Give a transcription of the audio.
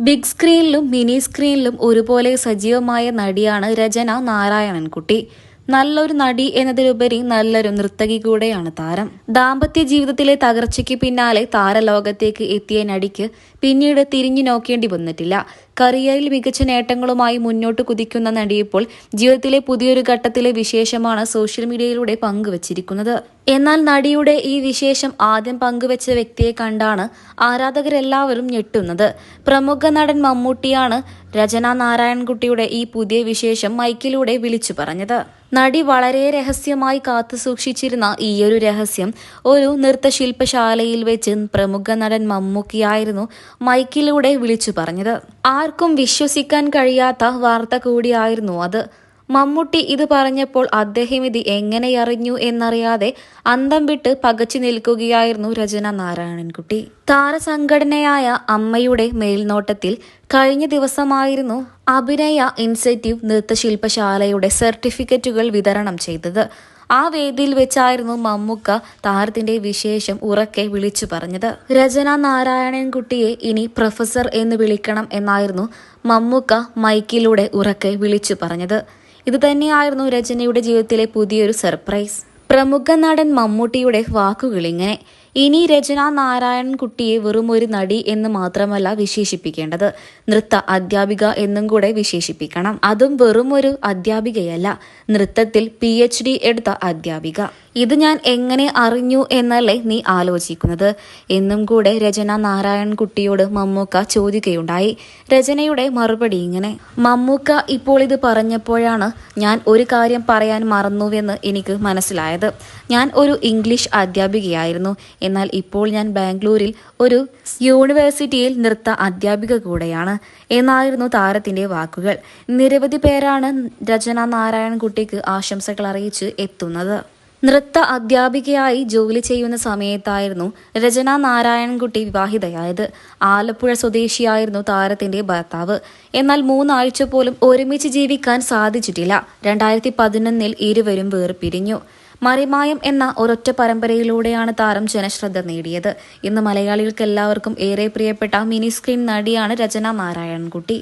Big സ്ക്രീനിലും mini സ്ക്രീനിലും ഒരുപോലെ സജീവമായ നടിയാണ് രചന നാരായണൻകുട്ടി. നല്ലൊരു നടി എന്നതിലുപരി നല്ലൊരു നർത്തകി കൂടെയാണ് താരം. ദാമ്പത്യ ജീവിതത്തിലെ തകർച്ചയ്ക്ക് പിന്നാലെ താരലോകത്തേക്ക് എത്തിയ നടിക്ക് പിന്നീട് തിരിഞ്ഞു നോക്കേണ്ടി വന്നിട്ടില്ല. കരിയറിൽ മികച്ച നേട്ടങ്ങളുമായി മുന്നോട്ട് കുതിക്കുന്ന നടിയിപ്പോൾ ജീവിതത്തിലെ പുതിയൊരു ഘട്ടത്തിലെ വിശേഷമാണ് സോഷ്യൽ മീഡിയയിലൂടെ പങ്കുവച്ചിരിക്കുന്നത്. എന്നാൽ നടിയുടെ ഈ വിശേഷം ആദ്യം പങ്കുവച്ച വ്യക്തിയെ കണ്ടാണ് ആരാധകരെല്ലാവരും ഞെട്ടുന്നത്. പ്രമുഖ നടൻ മമ്മൂട്ടിയാണ് രചന നാരായൺകുട്ടിയുടെ ഈ പുതിയ വിശേഷം മൈക്കിലൂടെ വിളിച്ചു പറഞ്ഞത്. നടി വളരെ രഹസ്യമായി കാത്തു സൂക്ഷിച്ചിരുന്ന ഈയൊരു രഹസ്യം ഒരു നൃത്തശില്പശാലയിൽ വെച്ച് പ്രമുഖ നടൻ മമ്മൂക്കിയായിരുന്നു മൈക്കിലൂടെ വിളിച്ചു പറഞ്ഞത്. ആർക്കും വിശ്വസിക്കാൻ കഴിയാത്ത വാർത്ത കൂടിയായിരുന്നു അത്. മമ്മൂട്ടി ഇത് പറഞ്ഞപ്പോൾ അദ്ദേഹം ഇത് എങ്ങനെയറിഞ്ഞു എന്നറിയാതെ അന്തം വിട്ട് പകച്ചു നിൽക്കുകയായിരുന്നു രചന നാരായണൻകുട്ടി. താരസംഘടനയായ അമ്മയുടെ മേൽനോട്ടത്തിൽ കഴിഞ്ഞ ദിവസമായിരുന്നു അഭിനയ ഇൻസെറ്റീവ് നൃത്തശില്പശാലയുടെ സർട്ടിഫിക്കറ്റുകൾ വിതരണം ചെയ്തത്. ആ വേദിയിൽ വെച്ചായിരുന്നു മമ്മൂക്ക താരത്തിന്റെ വിശേഷം ഉറക്കെ വിളിച്ചു പറഞ്ഞത്. രചന നാരായണൻകുട്ടിയെ ഇനി പ്രൊഫസർ എന്ന് വിളിക്കണം എന്നായിരുന്നു മമ്മൂക്ക മൈക്കിലൂടെ ഉറക്കെ വിളിച്ചു പറഞ്ഞത്. ഇത് തന്നെയായിരുന്നു രചനയുടെ ജീവിതത്തിലെ പുതിയൊരു സർപ്രൈസ്. പ്രമുഖ നടൻ മമ്മൂട്ടിയുടെ വാക്കുകളിങ്ങനെ ഇനി രചന നാരായണൻകുട്ടിയെ വെറും ഒരു നടി എന്ന് മാത്രമല്ല വിശേഷിപ്പിക്കേണ്ടത്. നൃത്ത അധ്യാപിക എന്നും കൂടെ വിശേഷിപ്പിക്കണം. അതും വെറും ഒരു അധ്യാപികയല്ല. നൃത്തത്തിൽ പി എച്ച് ഡി എടുത്ത അധ്യാപിക. ഇത് ഞാൻ എങ്ങനെ അറിഞ്ഞു എന്നല്ലേ നീ ആലോചിക്കുന്നത്. എന്നും കൂടെ രചന നാരായൺകുട്ടിയോട് മമ്മൂക്ക ചോദിക്കുകയുണ്ടായി. രചനയുടെ മറുപടി ഇങ്ങനെ. മമ്മൂക്ക ഇപ്പോൾ ഇത് പറഞ്ഞപ്പോഴാണ് ഞാൻ ഒരു കാര്യം പറയാൻ മറന്നുവെന്ന് എനിക്ക് മനസ്സിലായത്. ഞാൻ ഒരു ഇംഗ്ലീഷ് അധ്യാപികയായിരുന്നു. എന്നാൽ ഇപ്പോൾ ഞാൻ ബാംഗ്ലൂരിൽ ഒരു യൂണിവേഴ്സിറ്റിയിൽ നൃത്ത അധ്യാപിക കൂടെയാണ്. എന്നായിരുന്നു താരത്തിന്റെ വാക്കുകൾ. നിരവധി പേരാണ് രചന നാരായൺകുട്ടിക്ക് ആശംസകൾ അറിയിച്ച് എത്തുന്നത്. നൃത്ത അധ്യാപികയായി ജോലി ചെയ്യുന്ന സമയത്തായിരുന്നു രചന നാരായണൻകുട്ടി വിവാഹിതയായത്. ആലപ്പുഴ സ്വദേശിയായിരുന്നു താരത്തിന്റെ ഭർത്താവ്. എന്നാൽ മൂന്നാഴ്ച പോലും ഒരുമിച്ച് ജീവിക്കാൻ സാധിച്ചിട്ടില്ല. രണ്ടായിരത്തി പതിനൊന്നിൽ ഇരുവരും വേർപിരിഞ്ഞു. മറിമായം എന്ന ഒരൊറ്റ പരമ്പരയിലൂടെയാണ് താരം ജനശ്രദ്ധ നേടിയത്. ഇന്ന് മലയാളികൾക്ക് എല്ലാവർക്കും ഏറെ പ്രിയപ്പെട്ട മിനി സ്ക്രീൻ നടിയാണ് രചന നാരായണൻകുട്ടി